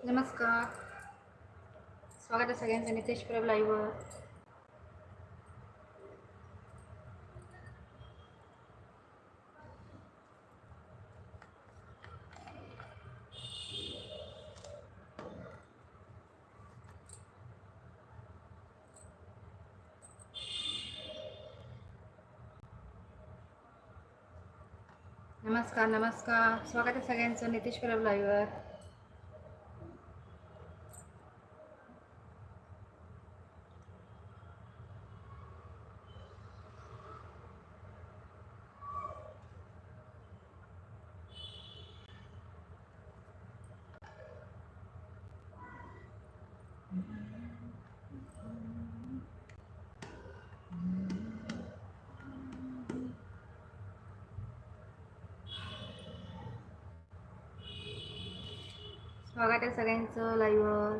नमस्कार. स्वागत आहे सगळ्यांचं नितेश प्रभ लाईव्हवर नमस्कार नमस्कार. स्वागत आहे सगळ्यांचं नितेश प्रभ लाईव्हवर स्वागत आहे सगळ्यांचं लाईव्हवर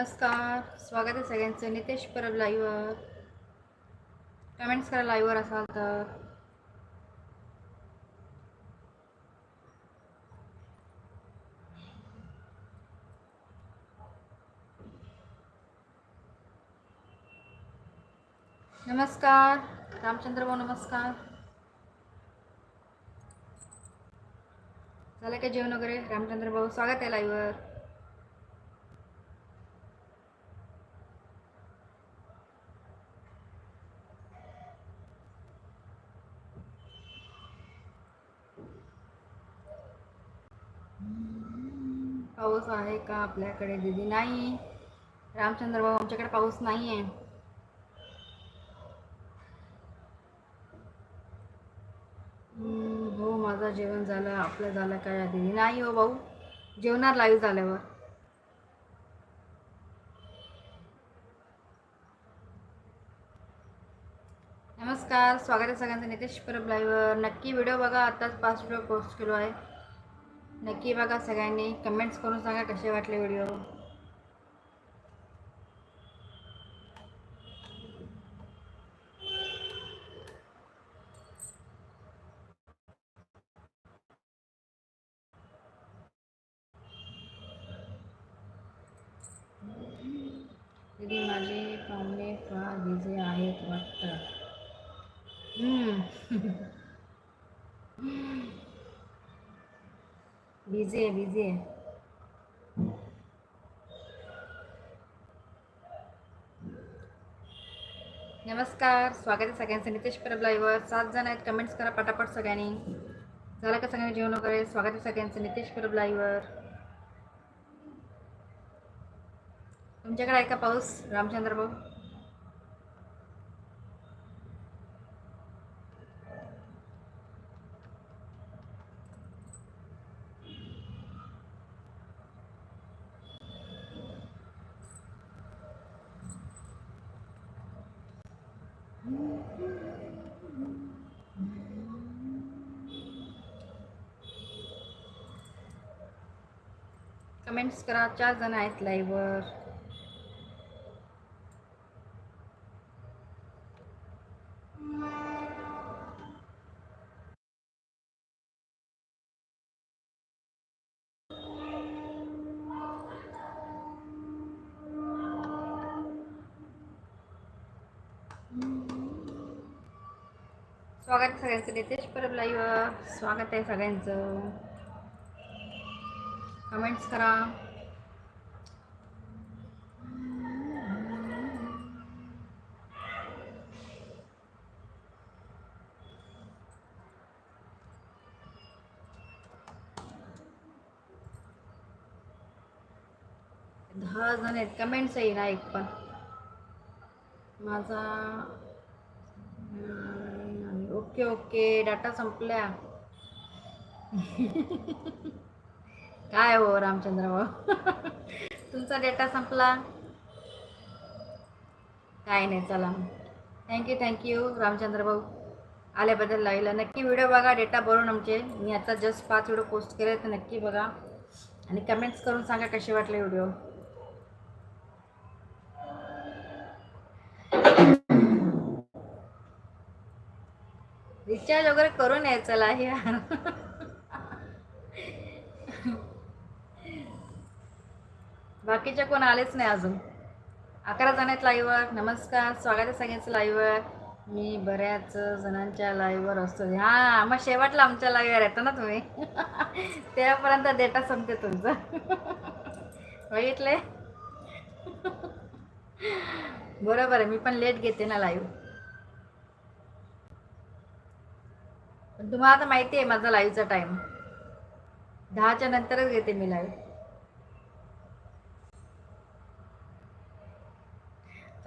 नमस्कार स्वागत आहे सगळ्यांचं. नितेश परब लाईव्हवर कमेंट्स करा लाईव्हवर असाल तर. नमस्कार रामचंद्र भाऊ नमस्कार. झालं का जेवण वगैरे? रामचंद्र भाऊ स्वागत आहे लाईव्हवर पाऊस आहे का आपल्याकडे दिदी नाही? रामचंद्र भाऊ आमच्याकडे पाऊस नाही आहे हो माझं जेवण झालं. आपलं झालं काय? दिदी नाही हो भाऊ. जेवणार लाईव्ह झाल्यावर. नमस्कार. स्वागत आहे सगळ्यांचं. नितेश परब लाईव्हवर नक्की व्हिडिओ बघा. आताच पाच व्हिडिओ पोस्ट केलो आहे. नक्की बघा सगळ्यांनी. कमेंट्स करून सांगा कसे वाटले व्हिडिओ दीदी माझे पाहुणे फार बिझी आहेत वाटतं. बिझी आहे बिझी आहे. नमस्कार स्वागत आहे सगळ्यांचं. नितेश परब लाईव्हवर सात जण आहेत. कमेंट्स करा पटापट सगळ्यांनी. झालं का सगळ्यांनी जेवण वगैरे? स्वागत आहे सगळ्यांचं. नितेश परब लाईव्हवर तुमच्याकडे आहे का पाऊस रामचंद्र भाऊ? कमेंट्स करा चार जण आहेत लाईव्हवर स्वागत आहे सगळ्यांचं नितेश परब लाईव्ह स्वागत आहे सगळ्यांचं. कमेंट्स करा. दहा जण आहेत. कमेंट्स येईल ना एक पण. माझा ओके ओके. डाटा संपल्या. काय हो रामचंद्र भाऊ तुमचा डेटा संपला? काय नाही चला. थँक्यू थँक्यू रामचंद्र भाऊ आल्याबद्दल लाईला नक्की व्हिडिओ बघा डेटा भरून आमचे. मी आता जस्ट पाच व्हिडिओ पोस्ट केले तर नक्की बघा. आणि कमेंट्स करून सांगा कसे वाटले व्हिडिओ रिचार्ज वगैरे करून यायचं चला यार बाकीचे कोण आलेच नाही अजून. अकरा जण आहेत लाईव्हवर नमस्कार. स्वागत आहे सगळ्यांचं लाईव्हवर मी बऱ्याच जणांच्या लाईव्हवर असतो. हां मग शेवटला आमच्या लाईव्हवर येतो ना तुम्ही? तेव्हापर्यंत डेटा संपते तुमचा. बघितले? बरोबर आहे. मी पण लेट घेते ना लाईव्ह पण तुम्हाला आता माहिती आहे माझा लाईव्हचा टाईम दहाच्या नंतरच घेते मी लाईव्ह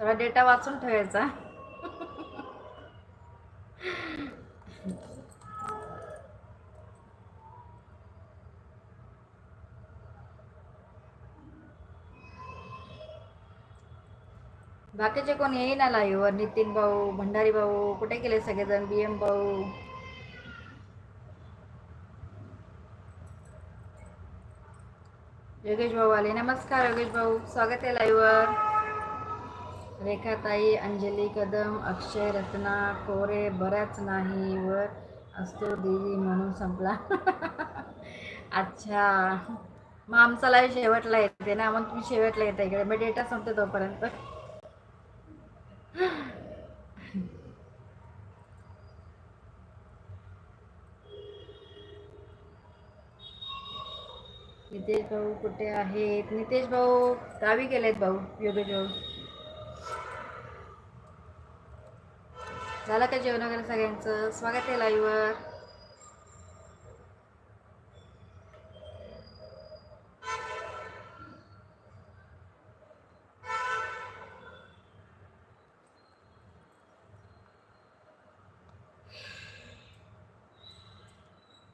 थोडा डेटा वाचून ठेवायचा. बाकीचे कोण येईना लाईव्हवर नितीन भाऊ भंडारी भाऊ कुठे गेले सगळेजण? बी एम भाऊ. योगेश भाऊ आले. नमस्कार योगेश भाऊ. स्वागत आहे लाईव्हवर रेखाताई अंजली कदम अक्षय रत्ना कोरे बऱ्याच नाही वर असतो देवी म्हणून संपला. अच्छा. मग आमचा लाईव्ह शेवटला येते ना? मग तुम्ही शेवटला येता इकडे. मग डेटा संपते तोपर्यंत. नितेश भाऊ कुठे आहेत? नितेश भाऊ गावी गेलेत भाऊ योगेश भाऊ. झालं का जेवण वगैरे सगळ्यांचं? स्वागत आहे लाईव्हवर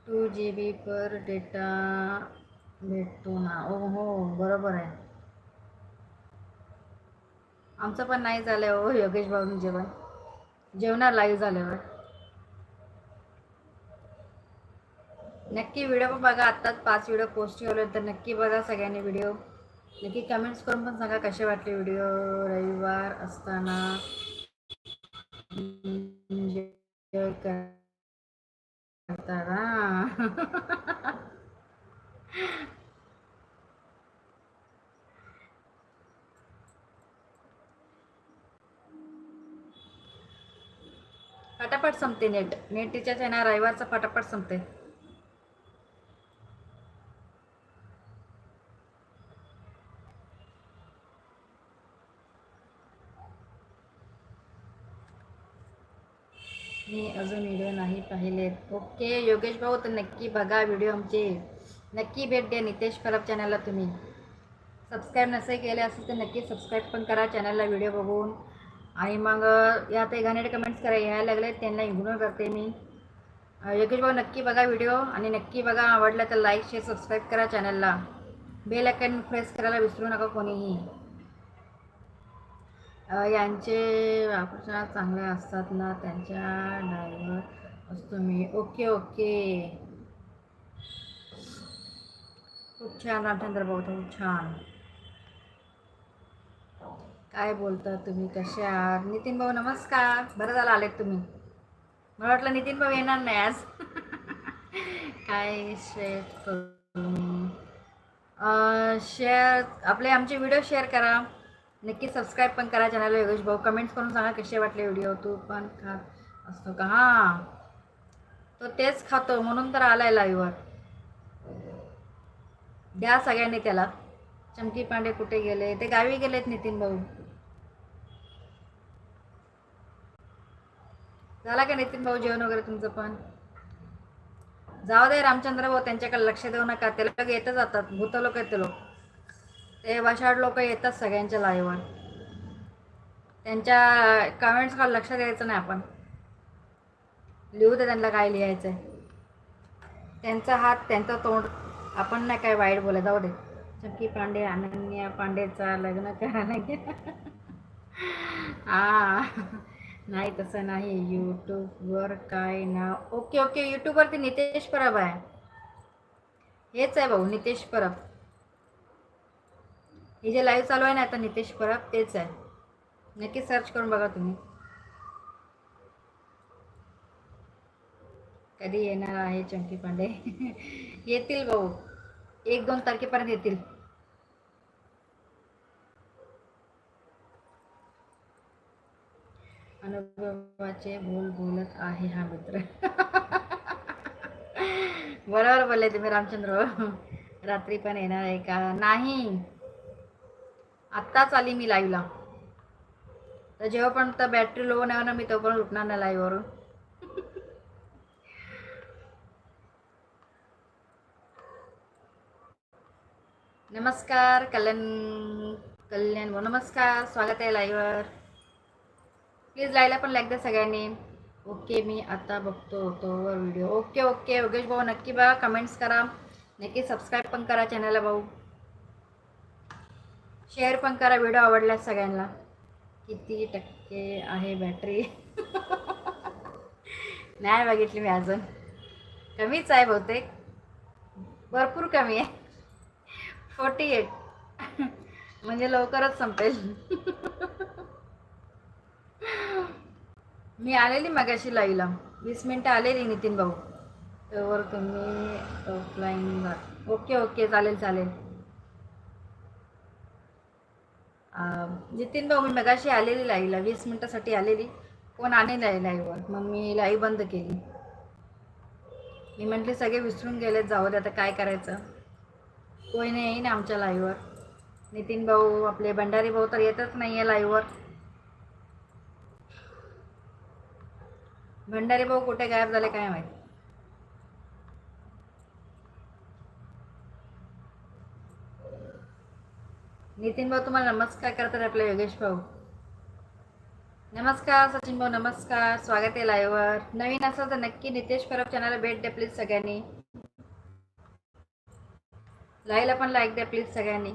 to G B per data भेटतो ना. ओ हो बरोबर आहे. आमचं पण नाही झालं हो योगेश भाऊ जेवण. जेवणार लाईव्ह झाल्यावर. नक्की व्हिडिओ पण बघा आत्ताच पाच व्हिडिओ पोस्ट केले तर नक्की बघा सगळ्यांनी व्हिडिओ. नक्की कमेंट्स करून पण सांगा कसे वाटले व्हिडिओ रविवार असताना. करताना. फटाफट संपते नेट. नेट रिचार्ज आहे ना फटाफट संपते. मी अजून व्हिडिओ नाही पाहिलेत. ओके योगेश भाऊ तर नक्की बघा व्हिडिओ आमचे. नक्की भेट द्या नितेश परब चॅनलला तुम्ही. सबस्क्राईब नसे केले असेल तर नक्की सबस्क्राईब पण करा चॅनलला व्हिडिओ बघून. आणि मग यात घाणेडे कमेंट्स करा यायला लागले त्यांना इग्नोर करते मी. योगेश भाऊ नक्की बघा व्हिडिओ आणि नक्की बघा आवडला तर लाईक शेअर सबस्क्राईब करा चॅनलला बेल आयकन प्रेस करायला विसरू नका कोणीही. यांचे वापरणार चांगले असतात ना त्यांच्या ड्रायव्हर असतो मी. ओके ओके खूप छान रामचंद्र भाऊ खूप छान. काय बोलता तुम्ही? कसे आहात? नितीन भाऊ नमस्कार. बरं झालं आलेत तुम्ही. मला वाटलं नितीन भाऊ येणार नाही आज. काय शेअर करू शेअर आपले आमचे व्हिडिओ शेअर करा. नक्की सबस्क्राईब पण करा चॅनल योगेश भाऊ कमेंट्स करून सांगा कसे वाटले व्हिडिओ तू पण खात असतो का? हां. तो तेच खातो म्हणून तर आलाय लाईव्हवर द्या सगळ्यांनी त्याला. चमकी पांडे कुठे गेले? ते गावी गेलेत नितीन भाऊ. झाला का नितीन भाऊ जेवण वगैरे तुमचं पण? जाऊ दे रामचंद्र भाऊ त्यांच्याकडे लक्ष देऊ नका. ते लोक येतच जातात. भूत लोक आहेत ते लोक. ते वशाड लोक येतात सगळ्यांच्या लाईव्हवर त्यांच्या कमेंट्सकडे लक्ष द्यायचं नाही आपण. लिहू दे त्यांना काय लिहायचं आहे त्यांचा हात त्यांचं तोंड आपण नाही काय वाईट बोला जाऊ दे. चक्की पांडे अनन्या पांडेचा लग्न करा नाही हा नाही तसं नाही. यूट्यूबवर काय नाव ओके ओके. यूट्यूबवरती नितेश परब आहे. हेच आहे भाऊ नितेश परब. हे जे लाईव्ह चालू आहे ना आता नितेश परब तेच आहे. नक्की सर्च करून बघा तुम्ही. कधी येणार आहे चंकी पांडे? येतील भाऊ. एक दोन तारखेपर्यंत येतील. अनुभवाचे बोल बोलत आहे हा मित्र. बरोबर बोलले तुम्ही रामचंद्र. रात्री पण येणार आहे का? नाही. आत्ताच आली मी लाईव्हला तर जेव्हा पण तर बॅटरी लो नाही ना मी पण उठणार नाही लाईव्हवरून नमस्कार कल्याण कल्याण नमस्कार. स्वागत आहे लाईव्हवर प्लीज लाईला पण लाईक द्या सगळ्यांनी. ओके मी आता बघतो तोवर व्हिडिओ ओके ओके योगेश भाऊ नक्की बघा कमेंट्स करा. नक्की सबस्क्राईब पण करा चॅनलला भाऊ. शेअर पण करा व्हिडिओ आवडला सगळ्यांना. किती टक्के आहे बॅटरी नाही बघितली मी अजून. कमीच आहे बहुतेक. भरपूर कमी आहे. फोर्टी एट म्हणजे लवकरच संपेल. मी आलेली मगाशी लाईला. वीस मिनटं आलेली नितीन भाऊ. त्यावर तुम्ही ऑफलाईन जा. ओके ओके चालेल चालेल. नितीन भाऊ मी मगाशी आलेली लाईला. वीस मिनटासाठी आलेली. कोण आले नाही लाईव्हवर मग मी लाईव्ह बंद केली. मी म्हटले सगळे विसरून गेलेत जाऊ दे आता काय करायचं? कोणी नाही येईन आमच्या लाईव्हवर नितीन भाऊ आपले भंडारी भाऊ तर येतच नाही आहे लाईव्हवर भंडारी भाऊ कुठे गायब झाले काय माहिती? नितीन भाऊ तुम्हाला नमस्कार करतात आपले योगेश भाऊ. नमस्कार सचिन भाऊ नमस्कार. स्वागत आहे लाईव्हवर नवीन असेल तर नक्की नितेश परब चॅनलला भेट द्या प्लीज सगळ्यांनी. लाईला पण लाईक द्या प्लीज सगळ्यांनी.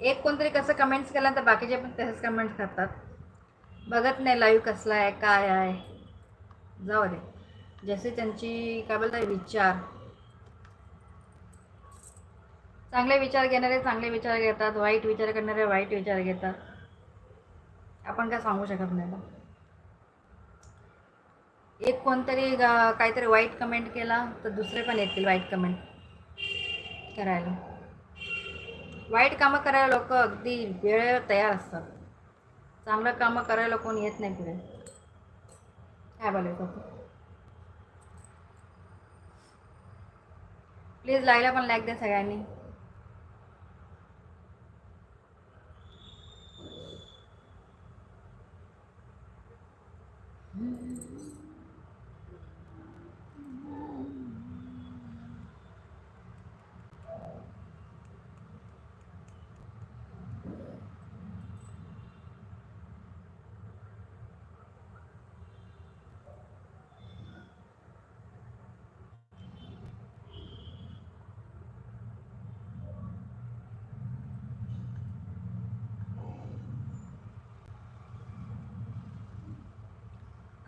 एक कोणतरी कसं कमेंट्स केलं तर बाकीचे पण तसेच कमेंट्स करतात. बघत नाही लाईव्ह कसला आहे काय आहे. जाऊ दे. जसे त्यांची काय बोलतात विचार. चांगले विचार घेणारे चांगले विचार घेतात. वाईट विचार करणारे वाईट विचार घेतात. आपण काय सांगू शकत नाही ना एक कोणतरी काहीतरी वाईट कमेंट केला तर दुसरे पण येतील वाईट कमेंट करायला. वाईट कामं करायला लोक अगदी वेळेवर तयार असतात. चांगलं कामं करायला कोण येत नाही पुढे. काय बोलायचं होतं प्लीज लाईला पण लाईक द्या सगळ्यांनी.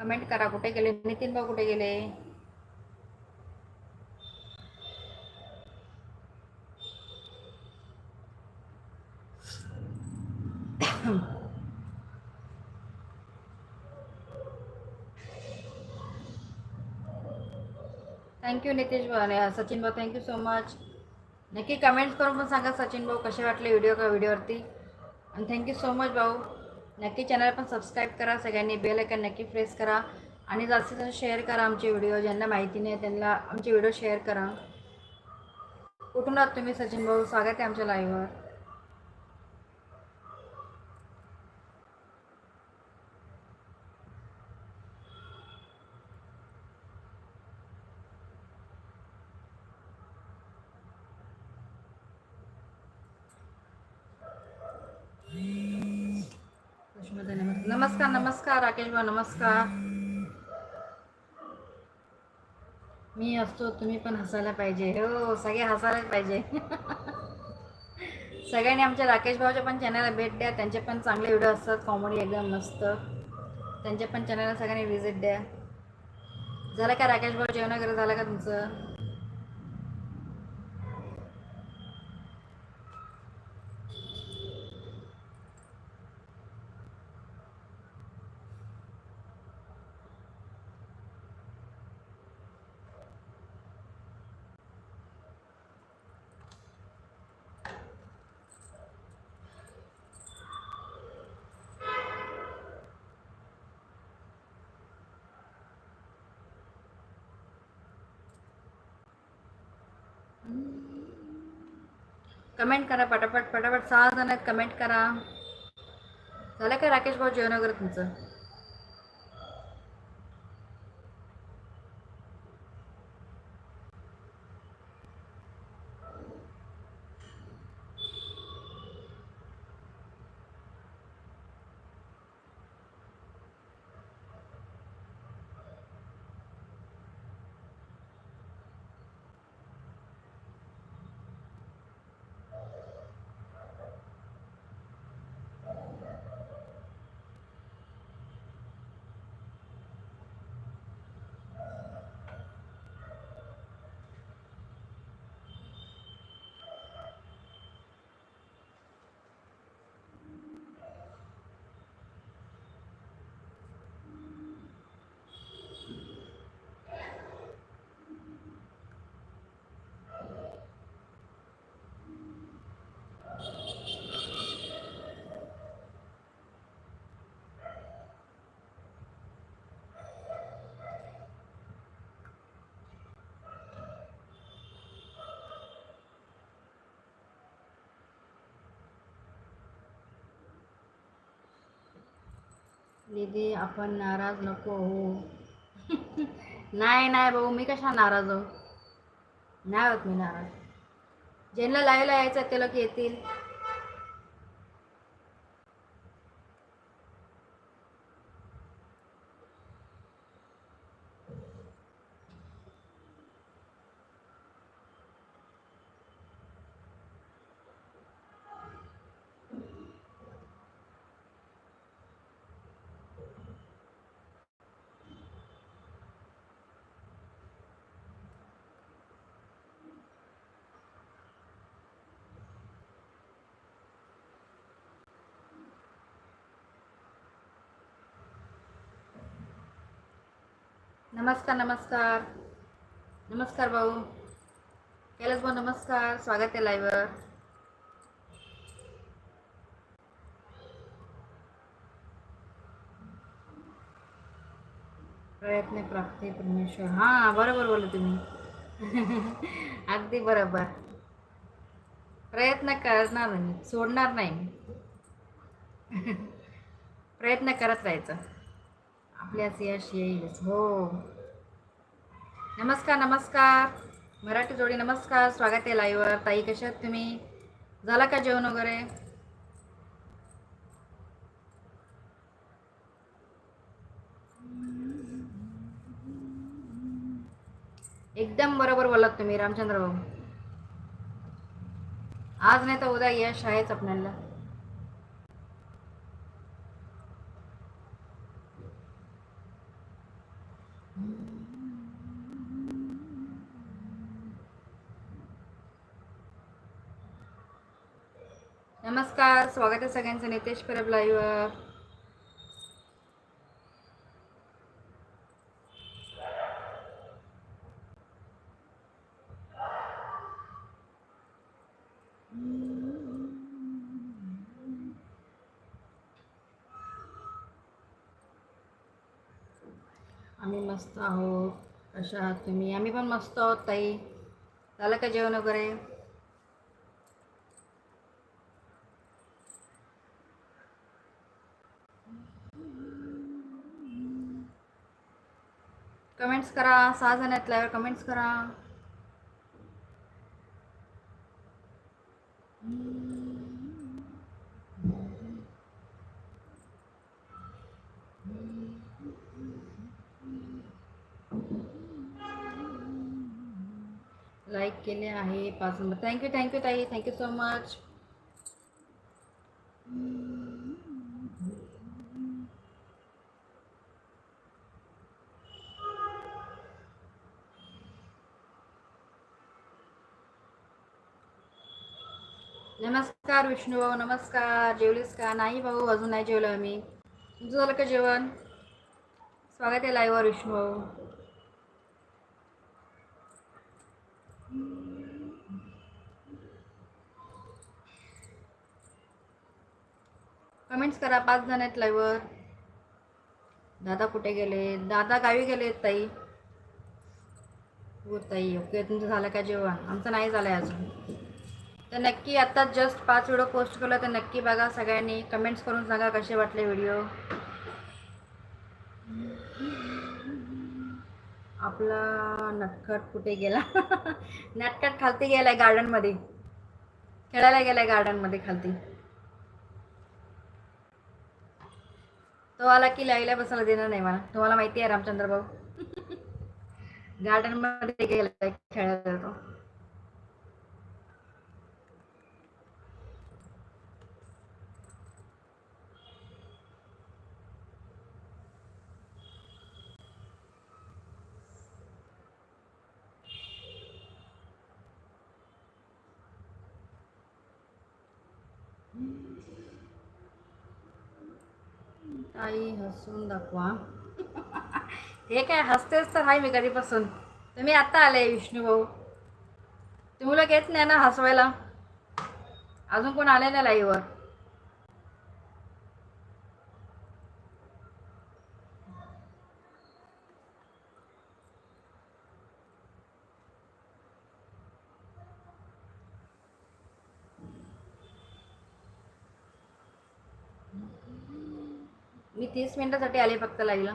कमेंट करा कुठे गेले? नितीन भाऊ कुठे गेले? थँक्यू नितेश भाऊ सचिन भाऊ थँक्यू सो मच नक्की कमेंट्स करून पण सांगा सचिन भाऊ कसे वाटले व्हिडिओ का व्हिडिओवरती आणि थँक्यू सो मच भाऊ. नक्की चॅनल पण सबस्क्राईब करा सगळ्यांनी बेल आयकन नक्की प्रेस करा आणि जास्तीत जास्त शेअर करा आमचे व्हिडिओ ज्यांना माहिती नाही त्यांना आमचे व्हिडिओ शेअर करा. कुठून आहात तुम्ही सचिन भाऊ? स्वागत आहे आमच्या लाईव्हवर नमस्कार नमस्कार राकेश भाऊ नमस्कार. मी असतो तुम्ही पण हसायला पाहिजे. हो सगळे हसायलाच पाहिजे. सगळ्यांनी आमच्या राकेश भाऊच्या पण चॅनलला भेट द्या. त्यांचे पण चांगले व्हिडिओ असतात कॉमेडी एकदम मस्त. त्यांच्या पण चॅनलला सगळ्यांनी व्हिजिट द्या. झालं का राकेश भाऊ जेवण वगैरे झालं का तुमचं? कमेंट करा पटापट पटापट सहा जण आहेत कमेंट करा. झालं का राकेश भाऊ जेवण वगैरे तुमचं? दीदी आपण नाराज नको हो नाही नाही भाऊ मी कशा नाराज हो नाही होत मी नाराज. ज्यांना लायला यायचं ते लोक येतील? नमस्कार नमस्कार. नमस्कार भाऊ. कैलास भाऊ नमस्कार. स्वागत आहे लाईव्हवर प्रयत्न प्राप्ती परमेश्वर. हां बरोबर बोलले तुम्ही. अगदी बरोबर. प्रयत्न करणार मी सोडणार नाही प्रयत्न करत राहायचं. आपल्याच यश येईलच हो. नमस्कार नमस्कार. मराठी जोडी नमस्कार. स्वागत आहे लाईव्हवर ताई कशा आहात तुम्ही? झाला का जेवण वगैरे? एकदम बरोबर बोलत तुम्ही रामचंद्र भाऊ. आज नाही तर उद्या यश आहेच आपल्याला. नमस्कार स्वागत आहे सगळ्यांचं नितेश परब लाईव्हवर आम्ही मस्त आहोत कशा आहात तुम्ही? आम्ही पण मस्त आहोत ताई. झालं का जेवण वगैरे? कमेंट्स करा सहा जण आहेत कमेंट्स करा. लाईक केले आहे पाच number. Thank you thank you ताई. Thank you so much Vishnu भाऊ नमस्कार. जेवलीस का? नाही भाऊ अजून नाही जेवलो आम्ही. तुमचं झालं का जेवण? स्वागत आहे लाईव्हवर विष्णू भाऊ. कमेंट्स करा पाच जण आहेत लाईव्हवर दादा कुठे गेले? दादा गावी गेले ताई. हो ताई ओके. तुमचं झालं का जेवण? आमचं नाही झालं आहे अजून. तर नक्की आत्ता जस्ट पाच व्हिडिओ पोस्ट केला तर नक्की बघा सगळ्यांनी कमेंट्स करून सांगा कसे वाटले व्हिडिओ आपला नटखट कुठे गेला? नटखट खालती गेलाय गार्डनमध्ये खेळायला गेलाय गार्डनमध्ये खालती. तो आला की लाईला बसायला देणार नाही मला. तुम्हाला माहिती आहे रामचंद्र भाऊ. गार्डनमध्ये गेलाय खेळायला तो. ताई हसून दाखवा. हे काय हसतेच तर आहे मी कधीपासून? तुम्ही आत्ता आले विष्णू भाऊ. तुम्हाला येत नाही ना हसवायला? अजून कोण आले नाही लाईव्हवर मी तीस मिनिटासाठी आले फक्त लाईला.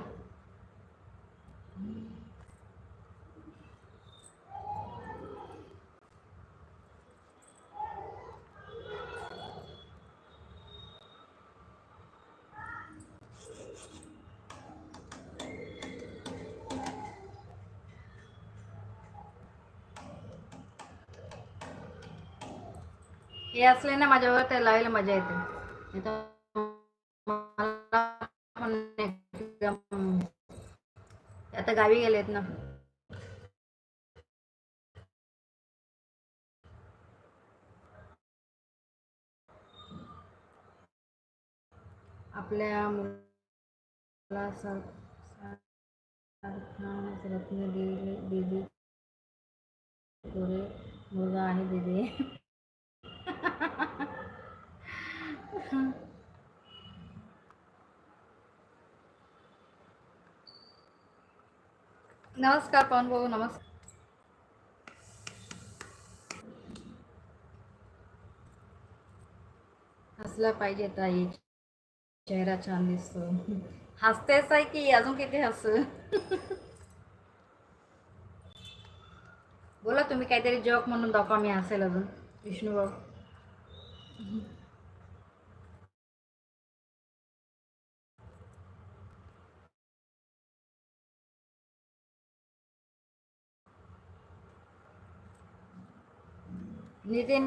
हे असले ना माझ्यावर ते लावायला मजा येते. गावी गेलेत ना. आपल्या मुला रत्न दिली पुरे मुलगा आहे दिदी. नमस्कार पवन भाऊ नमस्कार. हसला पाहिजे ताई. चेहरा छान दिसतो. हसतेच आहे की अजून किती हस? बोला तुम्ही काहीतरी जॉक म्हणून दाखवा मी हसेल अजून. विष्णू भाऊ. नितीन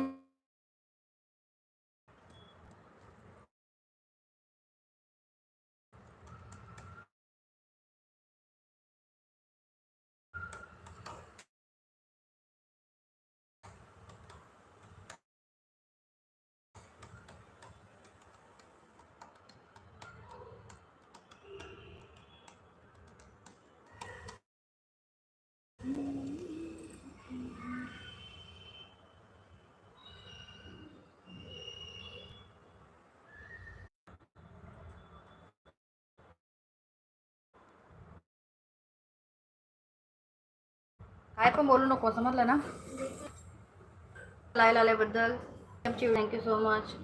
काय पण बोलू नको समजलं ना? लाईव्ह आल्याबद्दल. Thank you so much